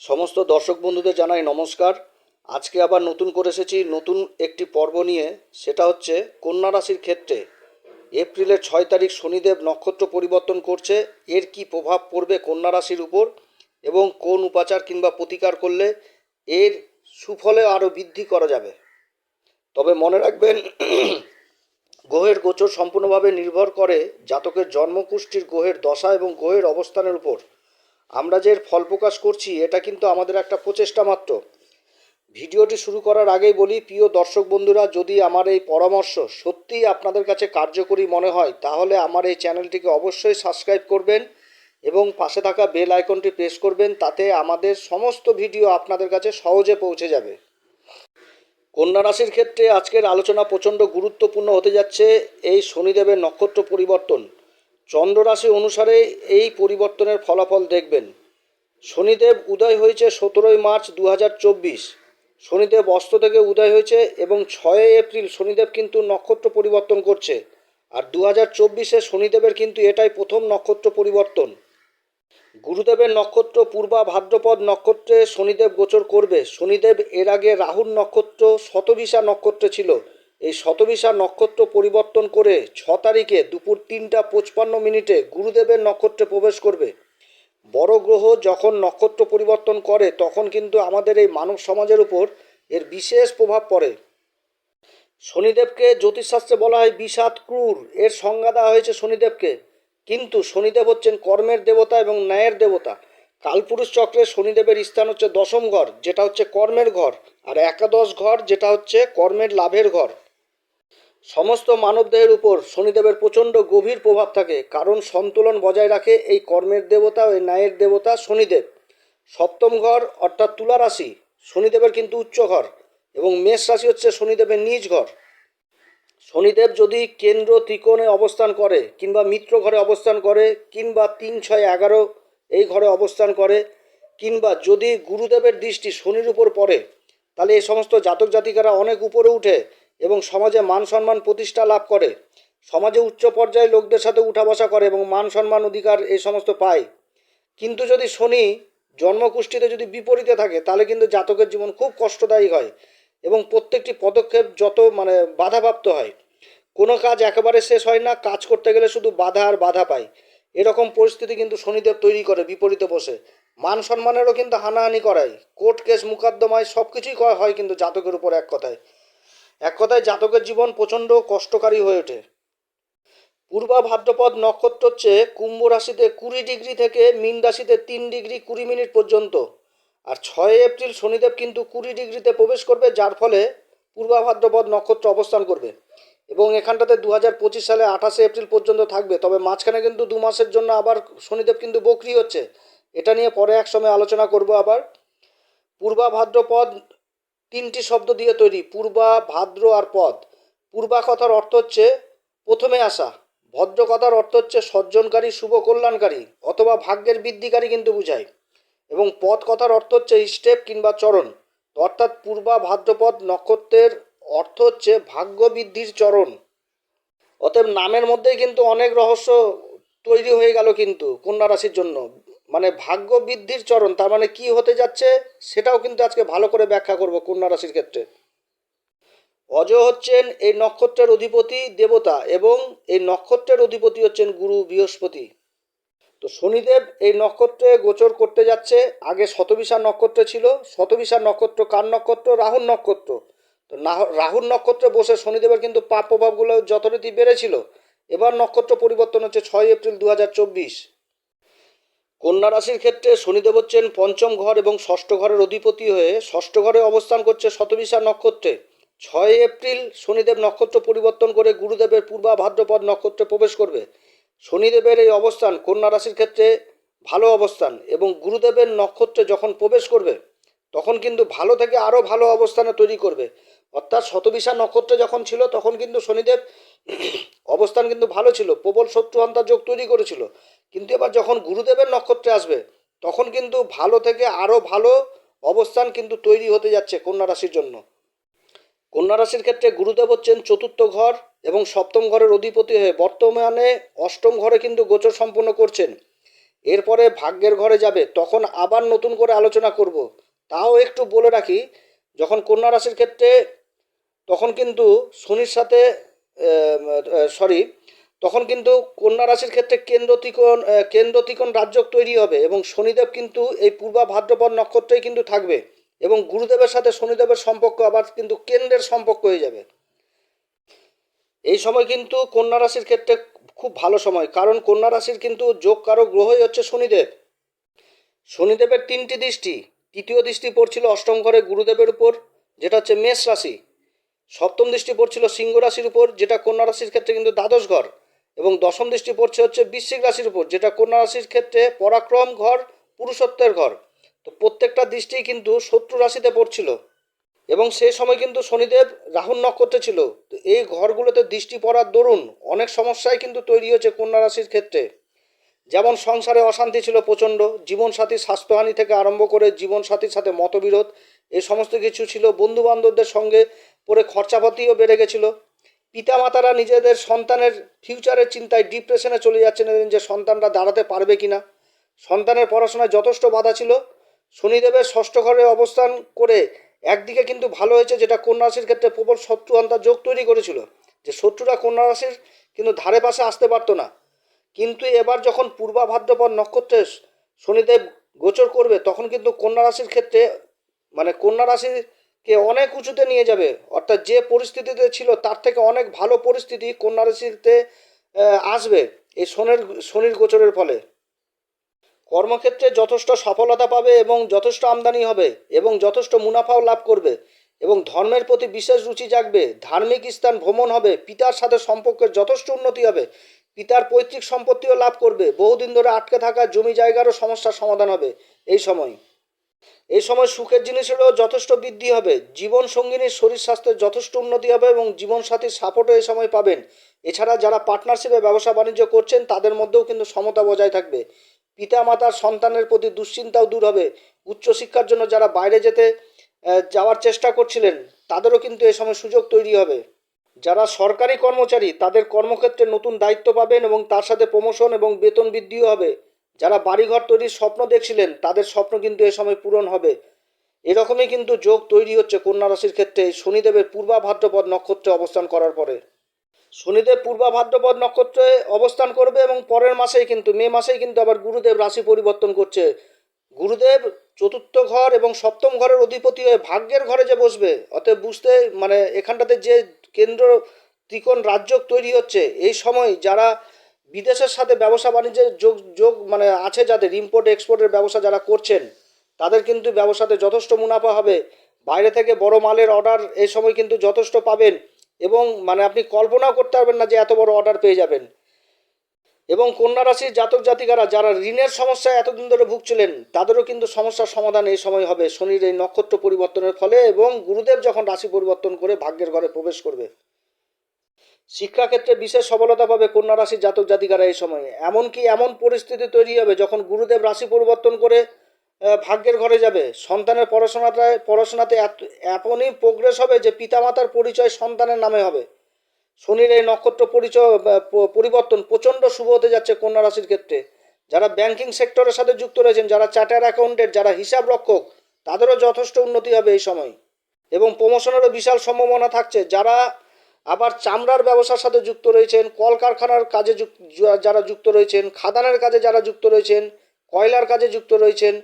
সমস্ত দর্শক বন্ধুদের জানাই নমস্কার। আজকে আবার নতুন করে এসেছি, নতুন একটি পর্ব নিয়ে। সেটা হচ্ছে কন্যা রাশির ক্ষেত্রে। এপ্রিলের ছয় তারিখ শনিদেব নক্ষত্র পরিবর্তন করছে। এর কি প্রভাব পড়বে কন্যা রাশির উপর এবং কোন উপাচার কিংবা প্রতিকার করলে এর সুফলে আরও বৃদ্ধি করা যাবে? তবে মনে রাখবেন, গ্রহের গোচর সম্পূর্ণভাবে নির্ভর করে জাতকের জন্মকুষ্ঠির গ্রহের দশা এবং গ্রহের অবস্থানের উপর। আমরা যে ফল প্রকাশ করছি, এটা কিন্তু আমাদের একটা প্রচেষ্টা মাত্র। ভিডিওটি শুরু করার আগেই বলি, প্রিয় দর্শক বন্ধুরা, যদি আমার এই পরামর্শ সত্যিই আপনাদের কাছে কার্যকরী মনে হয়, তাহলে আমার এই চ্যানেলটিকে অবশ্যই সাবস্ক্রাইব করবেন এবং পাশে থাকা বেল আইকনটি প্রেস করবেন, তাতে আমাদের সমস্ত ভিডিও আপনাদের কাছে সহজে পৌঁছে যাবে। কন্যা রাশির ক্ষেত্রে আজকের আলোচনা প্রচণ্ড গুরুত্বপূর্ণ হতে যাচ্ছে, এই শনিদেবের নক্ষত্র পরিবর্তন। চন্দ্র রাশি অনুসারে এই পরিবর্তনের ফলাফল দেখবেন। শনিদেব উদয় হয়েছে সতেরোই মার্চ দু হাজার চব্বিশ। শনিদেব অস্ত থেকে উদয় হয়েছে এবং ছয়ই এপ্রিল শনিদেব কিন্তু নক্ষত্র পরিবর্তন করছে। আর দু হাজার চব্বিশে শনিদেবের কিন্তু এটাই প্রথম নক্ষত্র পরিবর্তন। গুরুদেবের নক্ষত্র পূর্বা ভাদ্রপদ নক্ষত্রে শনিদেব গোচর করবে। শনিদেব এর আগে রাহুর নক্ষত্র শতবিশা নক্ষত্রে ছিল। এই শতবিশা নক্ষত্র পরিবর্তন করে ছ তারিখে দুপুর তিনটা পঁচপান্ন মিনিটে গুরুদেবের নক্ষত্রে প্রবেশ করবে। বড় গ্রহ যখন নক্ষত্র পরিবর্তন করে, তখন কিন্তু আমাদের এই মানব সমাজের উপর এর বিশেষ প্রভাব পড়ে। শনিদেবকে জ্যোতিষশাস্ত্রে বলা হয় বিষাদ ক্রূর। এর সংজ্ঞা দেওয়া হয়েছে শনিদেবকে। কিন্তু শনিদেব হচ্ছেন কর্মের দেবতা এবং ন্যায়ের দেবতা। কালপুরুষ চক্রে শনিদেবের স্থান হচ্ছে দশম ঘর, যেটা হচ্ছে কর্মের ঘর, আর একাদশ ঘর, যেটা হচ্ছে কর্মের লাভের ঘর। সমস্ত মানবদেহের উপর শনিদেবের প্রচণ্ড গভীর প্রভাব থাকে। কারণ সন্তুলন বজায় রাখে এই কর্মের দেবতা ও ন্যায়ের দেবতা শনিদেব। সপ্তম ঘর অর্থাৎ তুলা রাশি শনিদেবের কিন্তু উচ্চ ঘর এবং মেষ রাশি হচ্ছে শনিদেবের নিজ ঘর। শনিদেব যদি কেন্দ্র ত্রিকোণে অবস্থান করে কিংবা মিত্র ঘরে অবস্থান করে কিংবা তিন, ছয়, এগারো এই ঘরে অবস্থান করে কিংবা যদি গুরুদেবের দৃষ্টি শনির উপর পড়ে, তাহলে এই সমস্ত জাতক জাতিকারা অনেক উপরে উঠে এবং সমাজে মান সম্মান প্রতিষ্ঠা লাভ করে। সমাজে উচ্চ পর্যায়ে লোকদের সাথে উঠা বসা করে এবং মান সম্মান অধিকার এই সমস্ত পায়। কিন্তু যদি শনি জন্মকুষ্ঠিতে যদি বিপরীতে থাকে, তাহলে কিন্তু জাতকের জীবন খুব কষ্টদায়ী হয় এবং প্রত্যেকটি পদক্ষেপ যত মানে বাধাপ্রাপ্ত হয়। কোনো কাজ একেবারে শেষ হয় না, কাজ করতে গেলে শুধু বাধা আর বাধা পায়। এরকম পরিস্থিতি কিন্তু শনিদেব তৈরি করে বিপরীতে বসে। মান সম্মানেরও কিন্তু হানাহানি করায়। কোর্ট কেস, মুকদ্দমায় সব কিছুই হয় কিন্তু জাতকের উপর এক কথায়। এক কথায় জাতকের জীবন প্রচণ্ড কষ্টকারী হয়ে ওঠে। পূর্বা ভাদ্রপদ নক্ষত্র হচ্ছে কুম্ভ রাশিতে কুড়ি ডিগ্রি থেকে মীন রাশিতে তিন ডিগ্রি কুড়ি মিনিট পর্যন্ত। আর ছয় এপ্রিল শনিদেব কিন্তু কুড়ি ডিগ্রিতে প্রবেশ করবে, যার ফলে পূর্বা ভাদ্রপদ নক্ষত্র অবস্থান করবে। এবং এখানটাতে দু হাজার পঁচিশ সালে আঠাশে এপ্রিল পর্যন্ত থাকবে। তবে মাঝখানে কিন্তু দু মাসের জন্য আবার শনিদেব কিন্তু বকরি হচ্ছে। এটা নিয়ে পরে এক সময় আলোচনা করব আবার। পূর্বা ভাদ্রপদ তিনটি শব্দ দিয়ে তৈরি, পূর্বা, ভাদ্র আর পদ। পূর্বা কথার অর্থ হচ্ছে প্রথমে আসা। ভদ্র কথার অর্থ হচ্ছে সজ্জনকারী, শুভ কল্যাণকারী অথবা ভাগ্যের বৃদ্ধিকারী কিন্তু বুঝায়। এবং পদ কথার অর্থ হচ্ছে স্টেপ কিংবা চরণ। অর্থাৎ পূর্বা ভাদ্রপদ নক্ষত্রের অর্থ হচ্ছে ভাগ্য বৃদ্ধির চরণ। অতএব নামের মধ্যেই কিন্তু অনেক রহস্য তৈরি হয়ে গেল কিন্তু কন্যা রাশির জন্য। মানে ভাগ্য বৃদ্ধির চরণ, তার মানে কি হতে যাচ্ছে সেটাও কিন্তু আজকে ভালো করে ব্যাখ্যা করব কন্যা রাশির ক্ষেত্রে। অজ হচ্ছেন এই নক্ষত্রের অধিপতি দেবতা এবং এই নক্ষত্রের অধিপতি হচ্ছেন গুরু বৃহস্পতি। তো শনিদেব এই নক্ষত্রে গোচর করতে যাচ্ছে। আগে শতবিশা নক্ষত্র ছিল, শতবিশা নক্ষত্র কার নক্ষত্র? রাহুর নক্ষত্র। তো রাহুর নক্ষত্রে বসে শনিদেবের কিন্তু পাপ প্রভাবগুলো যথারীতি বেড়েছিল। এবার নক্ষত্র পরিবর্তন হচ্ছে ছয় এপ্রিল দু হাজার চব্বিশ। কন্যা রাশির ক্ষেত্রে শনিদেব হচ্ছেন পঞ্চম ঘর এবং ষষ্ঠ ঘরের অধিপতি হয়ে ষষ্ঠ ঘরে অবস্থান করছে শতবিশা নক্ষত্রে। ছয় এপ্রিল শনিদেব নক্ষত্র পরিবর্তন করে গুরুদেবের পূর্বা ভাদ্রপদ নক্ষত্রে প্রবেশ করবে। শনিদেবের এই অবস্থান কন্যা রাশির ক্ষেত্রে ভালো অবস্থান এবং গুরুদেবের নক্ষত্রে যখন প্রবেশ করবে, তখন কিন্তু ভালো থেকে আরও ভালো অবস্থানে তৈরি করবে। অর্থাৎ শতবিশা নক্ষত্রে যখন ছিল, তখন কিন্তু শনিদেব অবস্থান কিন্তু ভালো ছিল, প্রবল শত্রুহন্তার যোগ তৈরি করেছিল। কিন্তু এবার যখন গুরুদেবের নক্ষত্রে আসবে, তখন কিন্তু ভালো থেকে আরও ভালো অবস্থান কিন্তু তৈরি হতে যাচ্ছে কন্যা রাশির জন্য। কন্যা রাশির ক্ষেত্রে গুরুদেব হচ্ছেন চতুর্থ ঘর এবং সপ্তম ঘরের অধিপতি হয়ে বর্তমানে অষ্টম ঘরে কিন্তু গোচর সম্পন্ন করছেন। এরপরে ভাগ্যের ঘরে যাবে, তখন আবার নতুন করে আলোচনা করব। তাও একটু বলে রাখি, যখন কন্যা রাশির ক্ষেত্রে, তখন কিন্তু শনির সাথে সরি তখন কিন্তু কন্যা রাশির ক্ষেত্রে কেন্দ্র ত্রিকোণ কেন্দ্র তৈরি হবে এবং শনিদেব কিন্তু এই পূর্বা ভাদ্রপদ নক্ষত্রেই কিন্তু থাকবে এবং গুরুদেবের সাথে শনিদেবের সম্পর্ক আবার কিন্তু কেন্দ্রের সম্পর্ক হয়ে যাবে। এই সময় কিন্তু কন্যা রাশির ক্ষেত্রে খুব ভালো সময়, কারণ কন্যা রাশির কিন্তু যোগ কারও গ্রহই হচ্ছে শনিদেব। শনিদেবের তিনটি দৃষ্টি, তৃতীয় দৃষ্টি পড়ছিল অষ্টম ঘরে গুরুদেবের উপর, যেটা হচ্ছে মেষ রাশি। সপ্তম দৃষ্টি পড়ছিল সিংহ রাশির উপর, যেটা কন্যা রাশির ক্ষেত্রে কিন্তু দ্বাদশ ঘর। এবং দশম দৃষ্টি পড়ছে হচ্ছে বৃশ্চিক রাশির উপর, যেটা কন্যা রাশির ক্ষেত্রে পরাক্রম ঘর, পুরুষত্বের ঘর। তো প্রত্যেকটা দৃষ্টি কিন্তু শত্রু রাশিতে পড়ছিল এবং সেই সময় কিন্তু শনিদেব রাহুল নক্ষত্রে ছিল। তো এই ঘরগুলোতে দৃষ্টি পড়ার দরুন অনেক সমস্যাই কিন্তু তৈরি হয়েছে কন্যা রাশির ক্ষেত্রে। যেমন সংসারে অশান্তি ছিল প্রচণ্ড জীবনসাথীর স্বাস্থ্যহানি থেকে আরম্ভ করে জীবনসাথীর সাথে মতবিরোধ এই সমস্ত কিছু ছিল। বন্ধু বান্ধবদের সঙ্গে পরে খরচাপাতিও বেড়ে গেছিল। পিতামাতারা নিজেদের সন্তানের ফিউচারের চিন্তায় ডিপ্রেশনে চলে যাচ্ছেন যে সন্তানরা দাঁড়াতে পারবে কি না সন্তানের পড়াশোনায় যথেষ্ট বাধা ছিল। শনিদেবের ষষ্ঠ ঘরে অবস্থান করে একদিকে কিন্তু ভালো হয়েছে, যেটা কন্যা রাশির ক্ষেত্রে প্রবল শত্রু অন্তার যোগ তৈরি করেছিল, যে শত্রুরা কন্যা রাশির কিন্তু ধারে পাশে আসতে পারতো না। কিন্তু এবার যখন পূর্বা ভাদ্রপদ নক্ষত্রে শনিদেব গোচর করবে, তখন কিন্তু কন্যা রাশির ক্ষেত্রে মানে কন্যা রাশিকে অনেক উঁচুতে নিয়ে যাবে। অর্থাৎ যে পরিস্থিতিতে ছিল, তার থেকে অনেক ভালো পরিস্থিতি কন্যা রাশিতে আসবে এই শনির শনির গোচরের ফলে। কর্মক্ষেত্রে যথেষ্ট সফলতা পাবে এবং যথেষ্ট আমদানি হবে এবং যথেষ্ট মুনাফাও লাভ করবে এবং ধর্মের প্রতি বিশেষ রুচি জাগবে, ধার্মিক স্থান ভ্রমণ হবে, পিতার সাথে সম্পর্কের যথেষ্ট উন্নতি হবে, পিতার পৈতৃক সম্পত্তিও লাভ করবে, বহুদিন ধরে আটকে থাকা জমি জায়গারও সমস্যার সমাধান হবে এই সময়। এই সময় সুখের জিনিসেরও যথেষ্ট বৃদ্ধি হবে। জীবন সঙ্গিনীর শরীর স্বাস্থ্যের যথেষ্ট উন্নতি হবে এবং জীবনসাথীর সাপোর্টও এই সময় পাবেন। এছাড়া যারা পার্টনারশিপে ব্যবসা বাণিজ্য করছেন, তাদের মধ্যেও কিন্তু সমতা বজায় থাকবে। পিতা মাতার সন্তানের প্রতি দুশ্চিন্তাও দূর হবে। উচ্চশিক্ষার জন্য যারা বাইরে যেতে যাওয়ার চেষ্টা করছিলেন, তাদেরও কিন্তু এ সময় সুযোগ তৈরি হবে। যারা সরকারি কর্মচারী, তাদের কর্মক্ষেত্রে নতুন দায়িত্ব পাবেন এবং তার সাথে প্রমোশন এবং বেতন বৃদ্ধিও হবে। যারা বাড়িঘর তৈরির স্বপ্ন দেখছিলেন, তাদের স্বপ্ন কিন্তু এ সময় পূরণ হবে। এরকমই কিন্তু যোগ তৈরি হচ্ছে কন্যা রাশির ক্ষেত্রে শনিদেবের পূর্বা ভাদ্রপদ নক্ষত্রে অবস্থান করার পরে। শনিদেব পূর্বা ভাদ্রপদ নক্ষত্রে অবস্থান করবে এবং পরের মাসেই কিন্তু, মে মাসেই কিন্তু আবার গুরুদেব রাশি পরিবর্তন করছে। গুরুদেব চতুর্থ ঘর এবং সপ্তম ঘরের অধিপতি হয়ে ভাগ্যের ঘরে যে বসবে, অতএব বুঝতে মানে এখানটাতে যে কেন্দ্র, ত্রিকোণ রাজ্য তৈরি হচ্ছে, এই সময় যারা বিদেশের সাথে ব্যবসা বাণিজ্যের যোগ যোগ মানে আছে যাদের ইম্পোর্ট এক্সপোর্টের ব্যবসা যারা করছেন, তাদের কিন্তু ব্যবসাতে যথেষ্ট মুনাফা হবে। বাইরে থেকে বড় মালের অর্ডার এই সময় কিন্তু যথেষ্ট পাবেন এবং মানে আপনি কল্পনাও করতে পারবেন না যে এত বড় অর্ডার পেয়ে যাবেন। এবং কন্যা রাশির জাতক জাতিকারা যারা ঋণের সমস্যায় এতদিন ধরে ভুগছিলেন, তাদেরও কিন্তু সমস্যার সমাধান এই সময় হবে। শনির এই নক্ষত্র পরিবর্তনের ফলে এবং গুরুদেব যখন রাশি পরিবর্তন করে ভাগ্যের ঘরে প্রবেশ করবে। শিক্ষাক্ষেত্রে বিশেষ সফলতা পাবে কন্যা রাশির জাতক জাতিকারা এই সময়ে। এমনকি এমন পরিস্থিতি তৈরি হবে যখন গুরুদেব রাশি পরিবর্তন করে ভাগ্যের ঘরে যাবে। সন্তানের পড়াশোনাটায় পড়াশোনাতে এত এমনই প্রোগ্রেস হবে যে পিতামাতার পরিচয় সন্তানের নামে হবে। শনির এই নক্ষত্র পরিচয় পরিবর্তন প্রচণ্ড শুভ হতে যাচ্ছে কন্যা রাশির ক্ষেত্রে। যারা ব্যাংকিং সেক্টরের সাথে যুক্ত রয়েছেন, যারা চার্টার অ্যাকাউন্টেন্ট যারা হিসাব রক্ষক, তাদেরও যথেষ্ট উন্নতি হবে এই সময়। এবং প্রমোশনেরও বিশাল সম্ভাবনা থাকছে। যারা আবার চামড়ার ব্যবসার সাথে যুক্ত রয়েছেন, কলকারখানার কাজে যারা যুক্ত রয়েছেন, খাদানের কাজে যারা যুক্ত রয়েছেন, কয়লার কাজে যুক্ত রয়েছেন,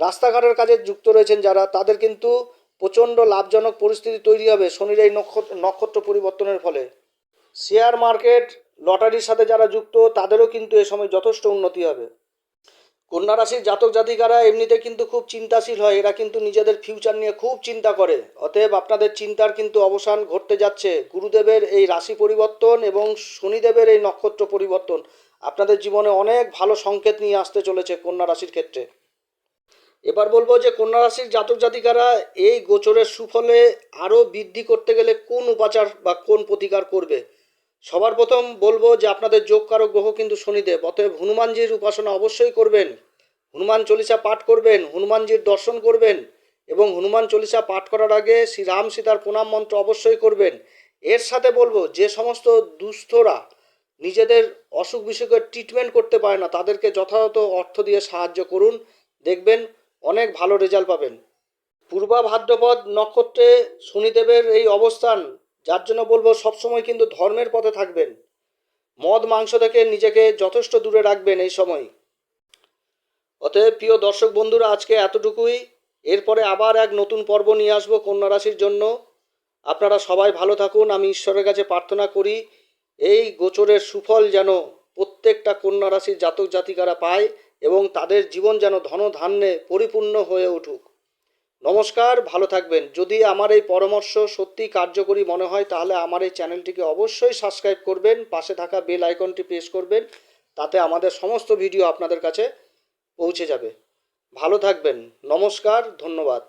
রাস্তাঘাটের কাজে যুক্ত রয়েছেন যারা, তাদের কিন্তু প্রচণ্ড লাভজনক পরিস্থিতি তৈরি হবে শনির এই নক্ষত্র নক্ষত্র পরিবর্তনের ফলে। শেয়ার মার্কেট, লটারির সাথে যারা যুক্ত, তাদেরও কিন্তু এ সময় যথেষ্ট উন্নতি হবে। কন্যা রাশির জাতক জাতিকারা এমনিতে কিন্তু খুব চিন্তাশীল হয়। এরা কিন্তু নিজেদের ফিউচার নিয়ে খুব চিন্তা করে। অতএব আপনাদের চিন্তার কিন্তু অবসান ঘটতে যাচ্ছে। গুরুদেবের এই রাশি পরিবর্তন এবং শনিদেবের এই নক্ষত্র পরিবর্তন আপনাদের জীবনে অনেক ভালো সংকেত নিয়ে আসতে চলেছে কন্যা রাশির ক্ষেত্রে। এবার বলব যে কন্যা রাশির জাতক জাতিকারা এই গোচরের সুফলে আরও বৃদ্ধি করতে গেলে কোন উপাচার বা কোন প্রতিকার করবে? সবার প্রথম বলব যে আপনাদের যোগকারক গ্রহ কিন্তু শনিদেব, অতএব হনুমানজির উপাসনা অবশ্যই করবেন। হনুমান চল্লিশা পাঠ করবেন, হনুমানজির দর্শন করবেন এবং হনুমান চল্লিশা পাঠ করার আগে শ্রী রাম সীতার প্রণাম মন্ত্র অবশ্যই করবেন। এর সাথে বলব যে সমস্ত দুস্থরা নিজেদের অসুখ বিসুখের ট্রিটমেন্ট করতে পারে না, তাদেরকে যথাযথ অর্থ দিয়ে সাহায্য করুন। দেখবেন অনেক ভালো রেজাল্ট পাবেন। পূর্বা ভাদ্রপদ নক্ষত্রে শনিদেবের এই অবস্থান যার জন্য বলব সবসময় কিন্তু ধর্মের পথে থাকবেন। মদ, মাংস থেকে নিজেকে যথেষ্ট দূরে রাখবেন এই সময়। অতএব প্রিয় দর্শক বন্ধুরা, আজকে এতটুকুই। এরপরে আবার এক নতুন পর্ব নিয়ে আসব কন্যা রাশির জন্য। আপনারা সবাই ভালো থাকুন, আমি ঈশ্বরের কাছে প্রার্থনা করি, এই গোচরের সুফল যেন প্রত্যেকটা কন্যা রাশির জাতক জাতিকারা পায় এবং তাদের জীবন যেন ধনধান্যে পরিপূর্ণ হয়ে উঠুক। নমস্কার, ভালো থাকবেন। যদি আমার এই পরামর্শ সত্যি কার্যকরী মনে হয়, তাহলে আমার এই চ্যানেলটিকে অবশ্যই সাবস্ক্রাইব করবেন, পাশে থাকা বেল আইকনটি প্রেস করবেন, তাতে আমাদের সমস্ত ভিডিও আপনাদের কাছে পৌঁছে যাবে। ভালো থাকবেন। নমস্কার, ধন্যবাদ।